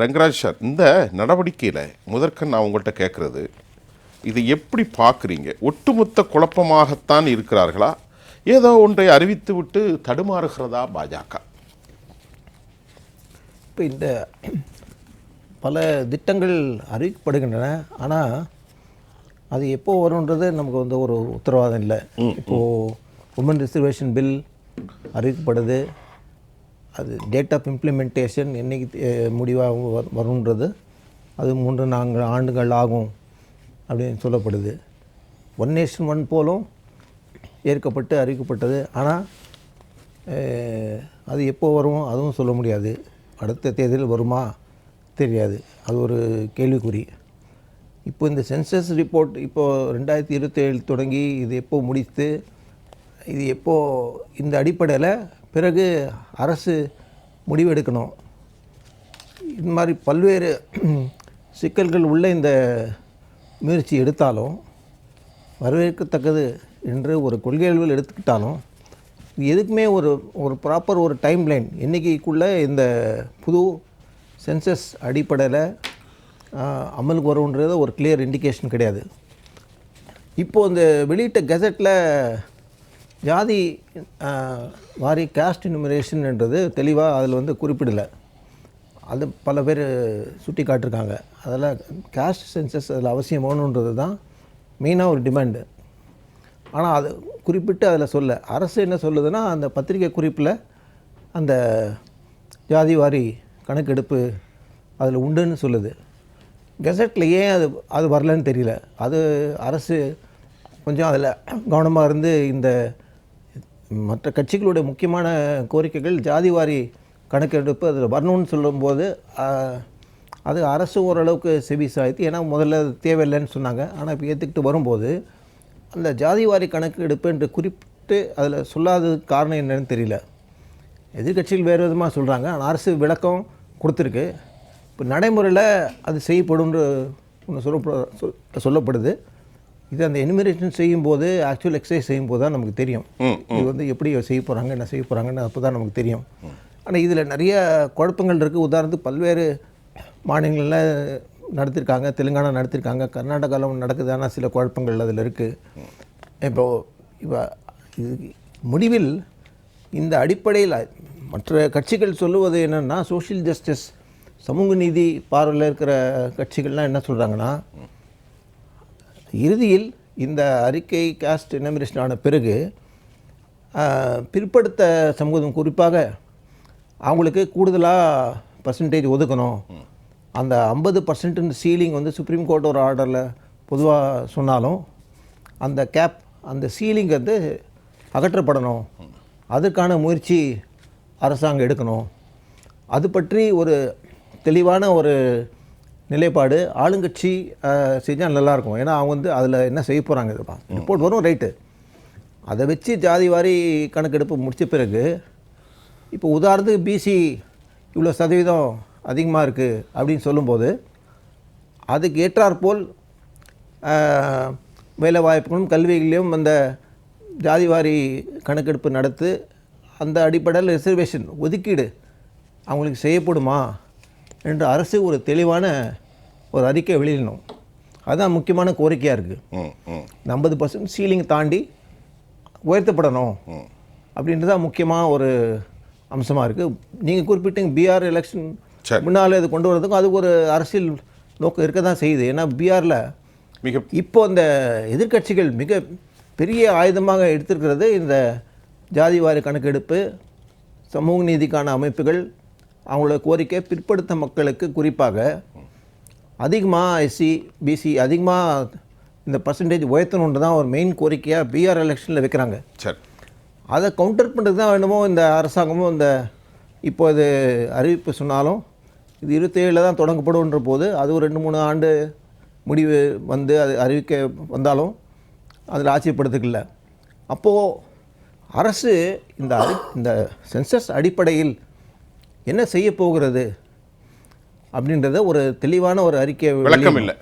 Rangaraj sir இந்த நடவடிக்கையில் முதற்க நான் உங்கள்கிட்ட கேட்குறது இதை எப்படி பார்க்குறீங்க? ஒட்டுமொத்த குழப்பமாகத்தான் இருக்கிறார்களா? ஏதோ ஒன்றை அறிவித்து விட்டு தடுமாறுகிறதா பாஜக? இப்போ இந்த பல திட்டங்கள் அறிவிக்கப்படுகின்றன ஆனால் அது எப்போ வரும்ன்றது நமக்கு வந்து ஒரு உத்தரவாதம் இல்லை. இப்போது உமன் ரிசர்வேஷன் பில் அறிவிக்கப்படுது. அது டேட் ஆஃப் இம்ப்ளிமெண்டேஷன் என்றைக்கு முடிவாக வரும்ன்றது அது மூன்று நான்கு ஆண்டுகள் ஆகும் அப்படின்னு சொல்லப்படுது. ஒன் நேஷன் ஒன் போலும் ஏற்கப்பட்டு அறிவிக்கப்பட்டது. ஆனால் அது எப்போ வரும் அதுவும் சொல்ல முடியாது. அடுத்த தேர்தல் வருமா தெரியாது. அது ஒரு கேள்விக்குறி. இப்போ இந்த சென்சஸ் ரிப்போர்ட் இப்போது ரெண்டாயிரத்தி இருபத்தேழு தொடங்கி இது எப்போ முடித்து இது எப்போது இந்த அடிப்படையில் பிறகு அரசு முடிவெடுக்கணும். இது மாதிரி பல்வேறு சிக்கல்கள் உள்ள இந்த முயற்சி எடுத்தாலும் வரவேற்கத்தக்கது என்று ஒரு கொள்கைகள் எடுத்துக்கிட்டாலும் எதுக்குமே ஒரு ஒரு ப்ராப்பர் ஒரு டைம் லைன் இன்றைக்கிக்குள்ளே இந்த புது சென்சஸ் அடிப்படையில் அமலுக்கு வரும்ன்றது ஒரு கிளியர் இண்டிகேஷன் கிடையாது. இப்போது இந்த வெளியிட்ட கெசட்டில் ஜாதி வாரி காஸ்ட் இனுமரேஷன்ன்றது தெளிவாக அதில் வந்து குறிப்பிடலை. அது பல பேர் சுட்டி காட்டிருக்காங்க. அதில் காஸ்ட் சென்சஸ் அதில் அவசியம் வேணுன்றது தான் மெயினாக ஒரு டிமாண்டு ஆனால் அது குறிப்பிட்டு அதில் சொல்ல. அரசு என்ன சொல்லுதுன்னா அந்த பத்திரிகை குறிப்பில் அந்த ஜாதி வாரி கணக்கெடுப்பு அதில் உண்டுன்னு சொல்லுது. கெசட்டில் ஏன் அது அது வரலன்னு தெரியல. அது அரசு கொஞ்சம் அதில் கவனமாக இருந்து இந்த மற்ற கட்சிகளுடைய முக்கியமான கோரிக்கைகள் ஜாதிவாரி கணக்கெடுப்பு அதில் வரணும்னு சொல்லும்போது அது அரசு ஓரளவுக்கு செவி சாய்த்து ஏன்னா முதல்ல அது தேவையில்லைன்னு சொன்னாங்க. ஆனால் இப்போ ஏற்றுக்கிட்டு வரும்போது அந்த ஜாதிவாரி கணக்கெடுப்பு என்று குறிப்பிட்டு அதில் சொல்லாததுக்கு காரணம் என்னன்னு தெரியல. எதிர்க்கட்சிகள் வேறு விதமாக சொல்கிறாங்க ஆனால் அரசு விளக்கம் கொடுத்துருக்கு. இப்போ நடைமுறையில் அது செய்யப்படும்னு ஒன்று சொல்லப்பட சொல் சொல்லப்படுது. இது அந்த எனிமிரேஷன் செய்யும்போது ஆக்சுவல் எக்ஸசைஸ் செய்யும்போது தான் நமக்கு தெரியும். இது வந்து எப்படி செய்ய போகிறாங்க என்ன செய்ய போகிறாங்கன்னு அப்போ தான் நமக்கு தெரியும். ஆனால் இதில் நிறைய குழப்பங்கள் இருக்குது உதாரணத்துக்கு பல்வேறு மாநிலங்களில் நடத்திருக்காங்க தெலுங்கானா நடத்திருக்காங்க கர்நாடகாவில் நடக்குதான சில குழப்பங்கள் அதில் இருக்குது இப்போது இப்போ இது முடிவில் இந்த அடிப்படையில் மற்ற கட்சிகள் சொல்லுவது என்னென்னா சோஷியல் ஜஸ்டிஸ் சமூக நீதி பார்வையில் இருக்கிற கட்சிகள்லாம் என்ன சொல்கிறாங்கன்னா இறுதியில் இந்த அறிக்கை காஸ்ட் எனமினேஷன் ஆன பிறகு பிற்படுத்த சமூகம் குறிப்பாக அவங்களுக்கு கூடுதலாக பர்சன்டேஜ் ஒதுக்கணும். அந்த ஐம்பது பர்சன்ட்னு சீலிங் வந்து சுப்ரீம் கோர்ட் ஒரு ஆர்டரில் பொதுவாக சொன்னாலும் அந்த கேப் அந்த சீலிங் வந்து அகற்றப்படணும். அதற்கான முயற்சி அரசாங்கம் எடுக்கணும். அது பற்றி ஒரு தெளிவான ஒரு நிலைப்பாடு ஆளுங்கட்சி செஞ்சால் நல்லாயிருக்கும். ஏன்னா அவங்க வந்து அதில் என்ன செய்ய போகிறாங்க இதுப்பா ரிப்போர்ட் வரும் ரைட்டு அதை வச்சு ஜாதி வாரி கணக்கெடுப்பு முடித்த பிறகு இப்போ உதாரணத்துக்கு பிசி இவ்வளோ சதவீதம் அதிகமாக இருக்குது அப்படின்னு சொல்லும்போது அதுக்கு ஏற்றாற்போல் வேலை வாய்ப்புகளும் கல்விகளிலும் அந்த ஜாதிவாரி கணக்கெடுப்பு நடத்து அந்த அடிப்படையில் ரிசர்வேஷன் ஒதுக்கீடு அவங்களுக்கு செய்யப்படுமா? என்று அரசு ஒரு தெளிவான ஒரு அறிக்கை வெளியிடணும். அதுதான் முக்கியமான கோரிக்கையாக இருக்குது ஐம்பது பர்சன்ட் சீலிங் தாண்டி உயர்த்தப்படணும். அப்படின்றது தான் முக்கியமாக ஒரு அம்சமாக இருக்குது நீங்கள் குறிப்பிட்டீங்க பிஆர் எலெக்ஷன். முன்னால் இது கொண்டு வரதுக்கும் அது ஒரு அரசியல் நோக்கம் இருக்க தான் செய்யுது. ஏன்னா பிஆரில் மிக இப்போ அந்த எதிர்க்கட்சிகள் மிக பெரிய ஆயுதமாக எடுத்திருக்கிறது இந்த ஜாதிவாரி கணக்கெடுப்பு சமூக நீதிக்கான அமைப்புகள் அவங்களோட கோரிக்கை பிற்படுத்த மக்களுக்கு குறிப்பாக அதிகமாக எஸ்சி பிசி அதிகமாக இந்த பர்சன்டேஜ் உயர்த்தணுன்றது தான் ஒரு மெயின் கோரிக்கையாக பிஆர் எலெக்ஷனில் வைக்கிறாங்க. சரி. அதை கவுண்டர் பண்ணுறதுக்கு தான் வேணுமோ இந்த அரசாங்கமும் இந்த இப்போ இது அறிவிப்பு சொன்னாலும் இது இருபத்தேழில் தான் தொடங்கப்படுன்ற போது அது ஒரு ரெண்டு மூணு ஆண்டு முடிவு வந்து அது அறிவிக்க வந்தாலும் அதில் ஆச்சரியப்படுறதுக்கு அப்போது அரசு இந்த இந்த சென்சஸ் அடிப்படையில் என்ன செய்ய போகிறது? அப்படின்றத ஒரு தெளிவான ஒரு அறிக்கை விளக்கம் இல்லை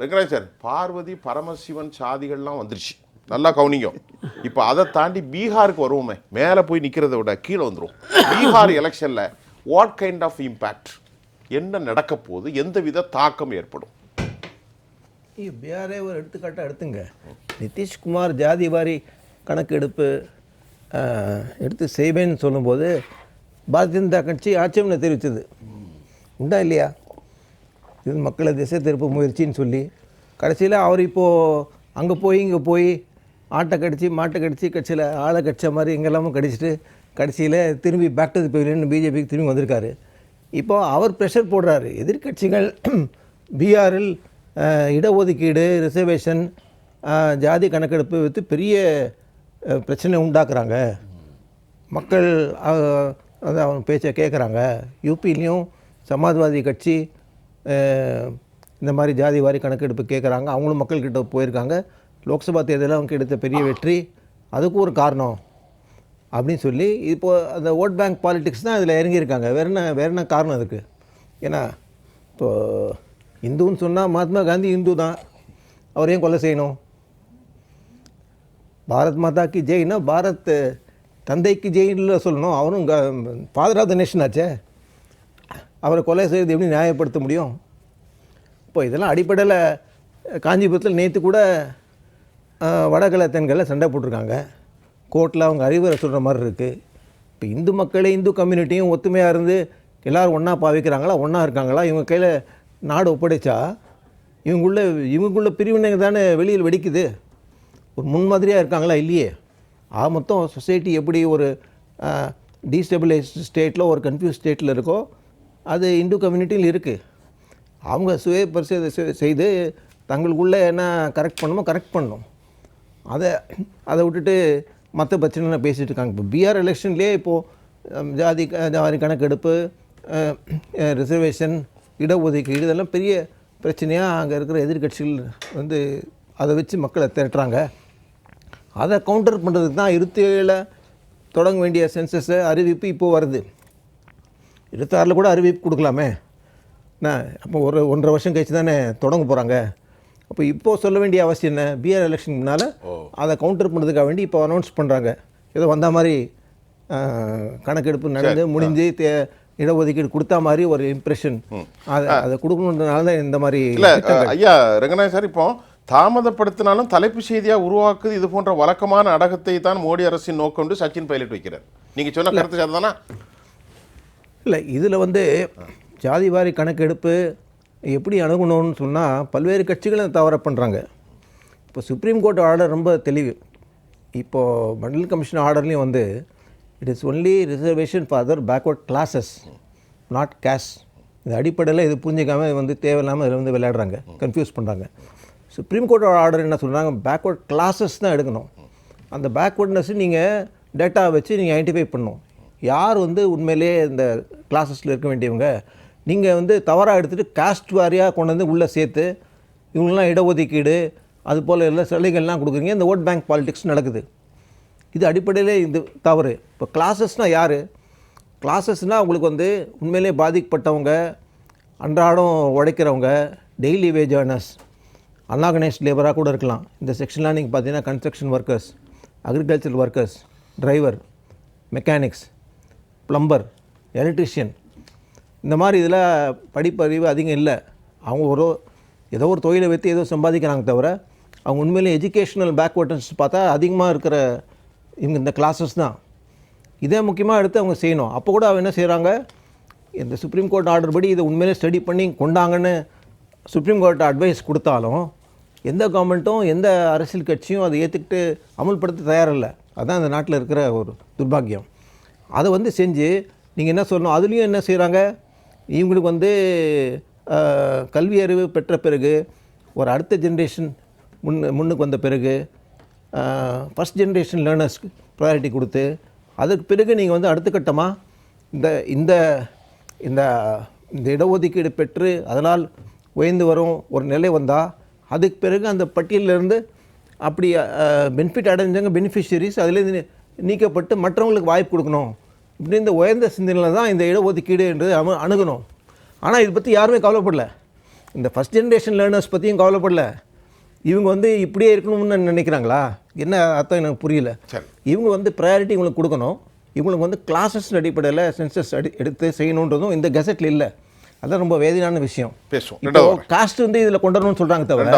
ரங்கராஜ் சார் பார்வதி பரமசிவன் சாதிகள்லாம் வந்துருச்சு. நல்லா கவனிங்க. இப்போ அதை தாண்டி பீகாருக்கு வருவோமே. மேலே போய் நிற்கிறத விட கீழே வந்துரும். பீகார் எலெக்ஷனில் வாட் கைண்ட் ஆஃப் இம்பேக்ட் என்ன நடக்க போகுது? எந்தவித தாக்கம் ஏற்படும்? பிஆர்ஏ ஒரு எடுத்துக்காட்டாக எடுத்துங்க. நிதிஷ்குமார் ஜாதி வாரி கணக்கெடுப்பு எடுத்து செய்வேன்னு சொல்லும்போது பாரதிய ஜனதா கட்சி ஆட்சேபனை தெரிவித்தது. உண்டா இல்லையா? இது மக்களை திசை திருப்ப முயற்சின்னு சொல்லி. கடைசியில் அவர் இப்போது அங்கே போய் இங்கே போய் ஆட்டை கடிச்சு மாட்டை கடிச்சு கட்சியில் ஆளை கடிச்ச மாதிரி எங்கெல்லாமோ கடிச்சிட்டு கடைசியில் திரும்பி பேக் டு தி பிஜேபிக்கு திரும்பி வந்திருக்காரு. இப்போ அவர் ப்ரெஷர் போடுறாரு. எதிர்க்கட்சிகள் பீகாரில் இடஒதுக்கீடு ரிசர்வேஷன் ஜாதி கணக்கெடுப்பு வைத்து பெரிய பிரச்சனை உண்டாக்குறாங்க. மக்கள் வந்து அவங்க பேச்சை கேட்குறாங்க யூபிலையும் சமாஜ்வாதி கட்சி இந்த மாதிரி ஜாதி வாரி கணக்கெடுப்பு கேட்குறாங்க அவங்களும் மக்கள்கிட்ட போயிருக்காங்க. லோக்சபா தேர்தலில் அவங்க எடுத்த பெரிய வெற்றி. அதுக்கும் ஒரு காரணம் அப்படின்னு சொல்லி இப்போது அந்த ஓட் பேங்க் பாலிட்டிக்ஸ் தான் இதில் இறங்கியிருக்காங்க. வேற என்ன வேற என்ன காரணம் அதுக்கு? ஏன்னா இப்போது இந்துன்னு சொன்னால் மகாத்மா காந்தி இந்து தான். அவர் ஏன் கொலை செய்யணும்? பாரத் மாதா கி ஜெய்னா பாரத் தந்தைக்கு ஜெயிலில் சொல்லணும். அவரும் ஃபாதர் ஆஃப் த நேஷன் ஆச்சே. அவரை கொலை செய்கிறது எப்படி நியாயப்படுத்த முடியும்? இப்போ இதெல்லாம் அடிப்படையில் காஞ்சிபுரத்தில் நேற்று கூட வடகலை தென்களை சண்டை போட்டிருக்காங்க. கோர்ட்டில் அவங்க அறிவுரை சொல்கிற மாதிரி இருக்குது இப்போ இந்து மக்களே இந்து கம்யூனிட்டியும் ஒத்துமையாக இருந்து எல்லோரும் ஒன்றா பாவிக்கிறாங்களா ஒன்றா இருக்காங்களா? இவங்க கையில் நாடு ஒப்படைச்சா இவங்குள்ள இவங்குள்ள பிரிவினைங்க தானே வெளியில் வெடிக்குது. ஒரு முன்மாதிரியாக இருக்காங்களா இல்லையே? ஆக மொத்தம் சொசைட்டி எப்படி ஒரு டீஸ்டெபிளைஸ்ட் ஸ்டேட்டில் ஒரு கன்ஃபியூஸ் ஸ்டேட்டில் இருக்கோ அது இந்து கம்யூனிட்டியில் இருக்குது அவங்க சுய பரிசோதனை செய்து தங்களுக்குள்ளே என்ன கரெக்ட் பண்ணணுமோ கரெக்ட் பண்ணணும் அதை அதை விட்டுட்டு மற்ற பிரச்சனை பேசிகிட்டு இருக்காங்க. இப்போ பிஆர் எலெக்ஷன்லேயே இப்போது ஜாதி க- ஜாதி கணக்கெடுப்பு ரிசர்வேஷன் இடஒதுக்கீடு இதெல்லாம் பெரிய பிரச்சனையாக அங்கே இருக்கிற எதிர்க்கட்சிகள் வந்து அதை வச்சு மக்களை திரட்டுறாங்க. அதை கவுண்டர் பண்ணுறதுக்கு தான் இருபத்தி ஏழில் தொடங்க வேண்டிய சென்சஸை அறிவிப்பு இப்போது வருது. இருபத்தாறில் கூட அறிவிப்பு கொடுக்கலாமே. என்ன? அப்போ ஒரு ஒன்றரை வருஷம் கழிச்சு தானே தொடங்க போகிறாங்க அப்போ இப்போது சொல்ல வேண்டிய அவசியம் என்ன? பிஆர் எலெக்ஷன் முன்னால் அதை கவுண்டர் பண்ணுறதுக்காக வேண்டி இப்போ அனௌன்ஸ் பண்ணுறாங்க ஏதோ வந்த மாதிரி கணக்கெடுப்பு நடந்து முடிஞ்சு தே இடஒதுக்கீடு கொடுத்தா மாதிரி ஒரு இம்ப்ரெஷன் அதை அதை கொடுக்கணுன்றதுனால தான் இந்த மாதிரி ஐயா ரங்கநாயக் சார் இப்போ தாமதப்படுத்தினாலும் தலைப்பு செய்தியா உருவாக்குது இது போன்ற வழக்கமான அடகத்தை தான் மோடி அரசின் என்று சச்சின் பைலட் வைக்கிறார். நீங்க சொன்ன கருத்து சரிதானா இல்லை இதில் வந்து ஜாதி வாரி கணக்கெடுப்பு எப்படி அணுகணும்னு சொன்னால் பல்வேறு கட்சிகளும் தவற பண்ணுறாங்க இப்போ சுப்ரீம் கோர்ட் ஆர்டர் ரொம்ப தெளிவு. இப்போது மண்டல் கமிஷன் ஆர்டர்லேயும் வந்து it is only reservation for other backward classes not caste இது அடிப்படையில் இது புரிஞ்சிக்காம இது வந்து தேவையில்லாமல் இதில் வந்து விளையாடுறாங்க கன்ஃபியூஸ் பண்ணுறாங்க சுப்ரீம் கோர்ட் ஆர்டர் என்ன சொல்கிறாங்க பேக்வர்ட் கிளாஸஸ் தான் எடுக்கணும். அந்த பேக்வர்ட்னஸ் நீங்கள் டேட்டா வச்சு நீங்கள் ஐடென்டிஃபை பண்ணணும். யார் வந்து உண்மையிலேயே இந்த கிளாஸஸில் இருக்க வேண்டியவங்க? நீங்கள் வந்து தவறாக எடுத்துகிட்டு காஸ்ட் வாரியாக கொண்டு வந்து உள்ளே சேர்த்து இவங்களாம் இடஒதுக்கீடு அது போல் எல்லாம் சலுகைகள்லாம் கொடுக்குறீங்க. இந்த ஓட் பேங்க் பாலிடிக்ஸ் நடக்குது. இது அடிப்படையில் இது தவறு. இப்போ கிளாஸஸ்னால் யார்? கிளாஸஸ்னால் உங்களுக்கு வந்து உண்மையிலே பாதிக்கப்பட்டவங்க அன்றாடம் உழைக்கிறவங்க டெய்லி வேஜ் ஏர்னர்ஸ் அன்ஆர்கனைஸ்ட் லேபராக கூட இருக்கலாம். இந்த செக்ஷன்லாம் நீங்கள் பார்த்தீங்கன்னா construction workers agriculture workers driver mechanics plumber electrician இந்த மாதிரி இதில் படிப்பறிவு அதிகம் இல்லை. அவங்க ஒரு ஏதோ ஒரு தொழிலை வைத்து ஏதோ சம்பாதிக்கிறாங்க தவிர அவங்க உண்மையிலே எஜுகேஷ்னல் பேக்வர்டன்ஸ் பார்த்தா அதிகமாக இருக்கிற இவங்க இந்த கிளாஸஸ் தான். இதே முக்கியமாக எடுத்து அவங்க செய்யணும். அப்போ கூட அவங்க என்ன செய்கிறாங்க இந்த சுப்ரீம் கோர்ட் ஆர்டர் படி இதை உண்மையிலே ஸ்டடி பண்ணி கொண்டாங்கன்னு சுப்ரீம் கோர்ட் அட்வைஸ் கொடுத்தாலும் எந்த கவர்மெண்ட்டும் எந்த அரசியல் கட்சியும் அதை ஏற்றுக்கிட்டு அமல்படுத்த தயாரில்லை. அதுதான் இந்த நாட்டில் இருக்கிற ஒரு துர்பாக்கியம். அதை வந்து செஞ்சு நீங்கள் என்ன சொல்லணும்? அதுலேயும் என்ன செய்கிறாங்க இவங்களுக்கு வந்து கல்வி அறிவு பெற்ற பிறகு ஒரு அடுத்த ஜென்ரேஷன் முன் முன்னுக்கு வந்த பிறகு ஃபஸ்ட் ஜென்ரேஷன் லேர்னர்ஸ்க்கு ப்ரையாரிட்டி கொடுத்து அதுக்கு பிறகு நீங்கள் வந்து அடுத்த கட்டமாக இந்த இந்த இந்த இந்த இடஒதுக்கீடு பெற்று அதனால் உயர்ந்து வரும் ஒரு நிலை வந்தால் அதுக்கு பிறகு அந்த பட்டியலிருந்து அப்படி பெனிஃபிட் அடைஞ்சவங்க பெனிஃபிஷரிஸ் அதுலேருந்து நீக்கப்பட்டு மற்றவங்களுக்கு வாய்ப்பு கொடுக்கணும். இப்படி இந்த உயர்ந்த சிந்தனையில் தான் இந்த இடஒதுக்கீடு என்றது அம அணுகணும். ஆனால் இதை பற்றி யாருமே கவலைப்படல. இந்த ஃபஸ்ட் ஜென்ரேஷன் லேர்னர்ஸ் பற்றியும் கவலைப்படல. இவங்க வந்து இப்படியே இருக்கணும்னு நினைக்கிறாங்களா? என்ன அர்த்தம் எனக்கு புரியல. சரி. இவங்க வந்து ப்ரையாரிட்டி இவங்களுக்கு கொடுக்கணும். இவங்களுக்கு வந்து கிளாஸஸ் அடிப்படையில் சென்சஸ் அடி எடுத்து செய்யணுன்றதும் இந்த கெசட்டில் இல்லை. அதான் ரொம்ப வேதனையான விஷயம். பேசுவோம். காஸ்ட் வந்து இதுல கொண்டு வரணும்னு சொல்றாங்க தவிர.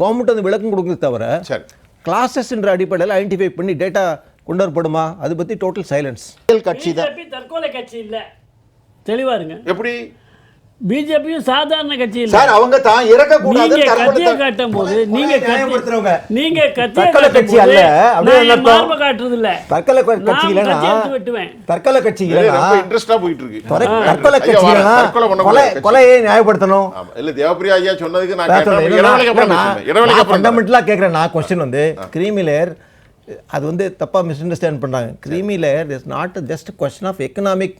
கவர்மெண்ட் வந்து விளக்கம் கொடுக்குறது தவிர சரி. கிளாஸஸ் என்ற அடிப்படையில் ஐடென்டிஃபை பண்ணி டேட்டா கொண்டு வரப்படுமா? அது பத்தி டோட்டல் சைலன்ஸ் கட்சி தான் தற்கொலை கட்சி இல்ல. தெளிவா இருங்க. எப்படி? பிஜேபியும் சாதாரண கட்சி இல்ல சார் அவங்க தான் இறக்க கூடாது நீங்க கத்திய காட்டும் போது நீங்க நியாயப்படுத்துறவங்க. நீங்க கத்திய தற்கொலை கட்சி அல்ல. அப்படியே. மார்பை காட்டுறது இல்ல தற்கொலை கட்சி எடுத்து வெட்டுவேன் தற்கொலை கட்சி இல்ல, இல்லைன்னா ரொம்ப இன்ட்ரெஸ்டா போயிட்டு இருக்கு. தற்கொலை கட்சி தற்கொலை கொலை. கொலையை நியாயப்படுத்தணும். இல்ல தேவப்பிரியா ஐயா சொன்னதுக்கு நான். இடைவேளைக்கு அப்புறம். இடைவேளைக்கு நான் அப்புறம் தரேன். ஃபண்டமெண்டலாக கேட்குறேன் நான் கொஸ்டின் வந்து கிரீமி லேயர் அது வந்து தப்பாக மிஸ் அண்டர்ஸ்டாண்ட் பண்ணுறாங்க creamy layer is not just question of economic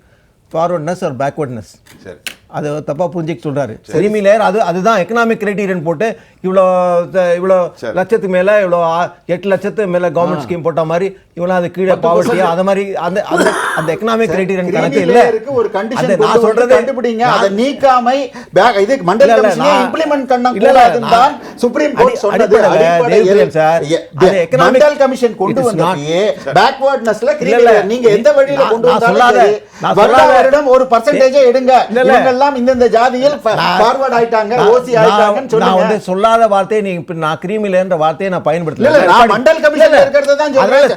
forwardness or backwardness சரி அது தப்பா புரிஞ்சுக்க சொல்றாரு. கிரீமி லேயர் அது அதுதான் எக்கனாமிக் கிரைட்டீரியன் போட்டு இவ்வளோ இவ்வளோ. லட்சத்துக்கு மேல இவ்வளோ எட்டு லட்சத்து மேல கவர்மெண்ட் ஸ்கீம் போட்ட மாதிரி இவ்வளோ அது கீழே பாவர்ட்டி அந்த மாதிரி அந்த அந்த எக்கனாமிக் கிரைட்டீரியன் கணக்கு இல்ல. இருக்கு ஒரு கண்டிஷன் நான் சொல்றது கண்டுபிடிங்க. அதை நீக்காமை இது மண்டல் கமிஷனே இம்ப்ளிமெண்ட் பண்ண கூடாதுன்னு தான் சுப்ரீம் கோர்ட் சொன்னது அடிப்படையில சார், மண்டல் கமிஷன் கொண்டு வந்ததையே பேக்வர்ட்னஸ்ல இல்ல, நீங்க எந்த வழியில கொண்டு வந்தாலும் வருடம் ஒரு பர்சன்டேஜ் எடுங்க. இல்ல, இல்ல. இவங்க எல்லாம் இந்தந்த ஜாதியில் ஃபார்வர்ட் ஆயிட்டாங்க ஓசி ஆயிட்டாங்கன்னு நான் நான் வந்து சொல்லாத வார்த்தையை நீங்க நான் கிரீமிலேன்ற வார்த்தையை நான் பயன்படுத்தல. நான் மண்டல் கமிஷன்ல இல்ல, இருக்கிறத தான் சொல்றேன்.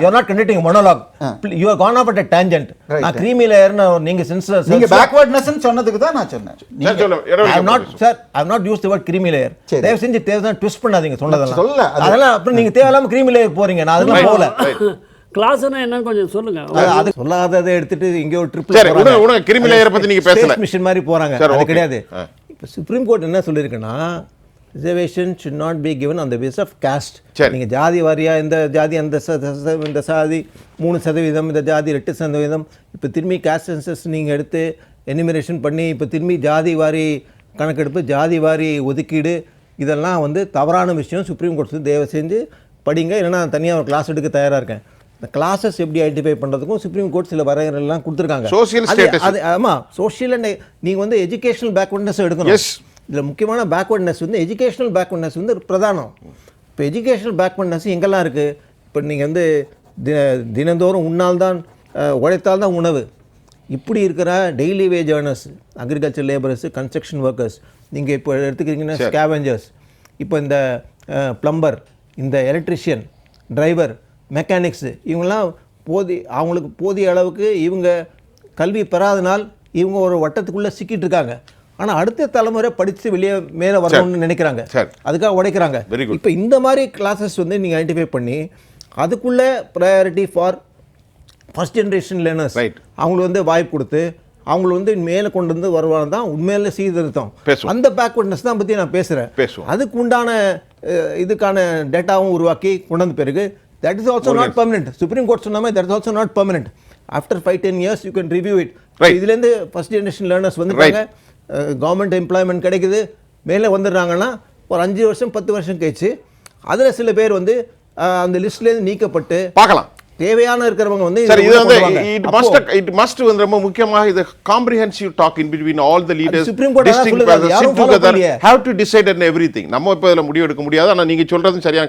You're not conducting a monologue. You gone off at a tangent. நான் நீங்க நீங்க பேக்வர்ட்னஸ் சொன்னதுக்கு தான் நான் சொன்னேன் சரி, சொல்லுங்க. Layer. சரி. தயவு செஞ்சு twist பண்ணாதீங்க சொன்னதெல்லாம். அதெல்லாம் அப்புறம் நீங்க தேவையில்லாம creamy layer போறீங்க. நான் அதெல்லாம் Right, போகல. right. கிளாஸ்னா என்னன்னு கொஞ்சம் சொல்லுங்க அது- சொல்லாததை எடுத்துட்டு இங்க ஒரு ட்ரிப்ல சரி. கிருமி layer பத்தி நீங்க பேசல. மிஷன் மாதிரி போறாங்க அது. கிடையாது. இப்போ சுப்ரீம் கோர்ட் என்ன சொல்லியிருக்குன்னா reservation should not be given on the basis of caste. சரி. நீங்க ஜாதி வாரியா இந்த ஜாதி அந்த இந்த சாதி மூணு சதவீதம் இந்த ஜாதி ரெண்டு சதவீதம். இப்போ திரும்பி காஸ்ட் சென்சஸ் நீங்க எடுத்து எனிமிரேஷன் பண்ணி இப்போ திரும்பி ஜாதி வாரி கணக்கெடுப்பு ஜாதி வாரி ஒதுக்கீடு இதெல்லாம் வந்து தவறான விஷயம். சுப்ரீம் கோர்ட் தயவு செஞ்சு படிங்க. இல்லைன்னா நான் தனியாக ஒரு கிளாஸ் எடுக்க தயாரா இருக்கேன். இந்த கிளாஸஸ் எப்படி ஐடென்டிஃபை பண்ணுறதுக்கும் சுப்ரீம் கோர்ட் சில வரையறைலாம் கொடுத்துருக்காங்க. Social அது- ஆமாம் சோஷியல் அண்ட் நீங்கள் வந்து எஜுகேஷனல் பேக்வர்ட்னஸ் எடுக்கணும். இதில் முக்கியமான பேக்வர்ட்னஸ் வந்து எஜுகேஷனல் பேக்வர்ட்னஸ் வந்து பிரதானம். இப்போ எஜுகேஷனல் பேக்வர்ட்னஸ் எங்கெல்லாம் இருக்குது இப்போ நீங்கள் வந்து தி தினந்தோறும் உண்ணால்தான் அஹ், உழைத்தால்தான் உணவு. இப்படி இருக்கிற daily wage earners agriculture labourers construction workers நீங்கள் இப்போ எடுத்துக்கிறீங்கன்னா ஸ்கேவெஞ்சர்ஸ் இப்போ இந்த ப்ளம்பர் இந்த எலக்ட்ரிஷியன் டிரைவர் மெக்கானிக்ஸு இவங்கெல்லாம் போதி அவங்களுக்கு போதிய அளவுக்கு இவங்க கல்வி பெறாதனால் இவங்க ஒரு வட்டத்துக்குள்ளே சிக்கிட்டு இருக்காங்க. ஆனால் அடுத்த தலைமுறை படித்து வெளியே மேலே வரணும்னு நினைக்கிறாங்க. அதுக்காக உடைக்கிறாங்க. இப்போ இந்த மாதிரி கிளாஸஸ் வந்து நீங்கள் ஐடென்டிஃபை பண்ணி அதுக்குள்ளே priority for first generation learners. அவங்களுக்கு வந்து வாய்ப்பு கொடுத்து அவங்கள வந்து மேலே கொண்டு வந்து வருவாங்க தான் உண்மையில சீர்திருத்தம். அந்த பேக்வர்ட்னஸ் தான் பற்றி நான் பேசுகிறேன் பேசுவோம். அதுக்கு உண்டான இதுக்கான டேட்டாவும் உருவாக்கி கொண்டு வந்த பிறகு that is also not permanent supreme court சொன்ன மாதிரி that is also not permanent after five ten years you can review it. இதுலேருந்து ஃபர்ஸ்ட் ஜென்ரேஷன் லேர்னர்ஸ் வந்துட்டாங்க கவர்மெண்ட் எம்ப்ளாய்மெண்ட் கிடைக்குது மேலே வந்துடுறாங்கன்னா ஒரு அஞ்சு வருஷம் பத்து வருஷம் கழிச்சு அதில் சில பேர் வந்து அந்த லிஸ்ட்லேருந்து நீக்கப்பட்டு பார்க்கலாம் தேவையான இருக்கிறவங்க வந்து சரி இது வந்து. இட் மஸ்ட் இட் மஸ்ட் வந்து ரொம்ப முக்கியமாக இது comprehensive talk in between all the leaders அது யாரும் follow பண்ணலையே. Have to decide and everything நம்ம இப்போ இதில் முடிவு எடுக்க முடியாது ஆனா நீங்க சொல்றதும் சரியா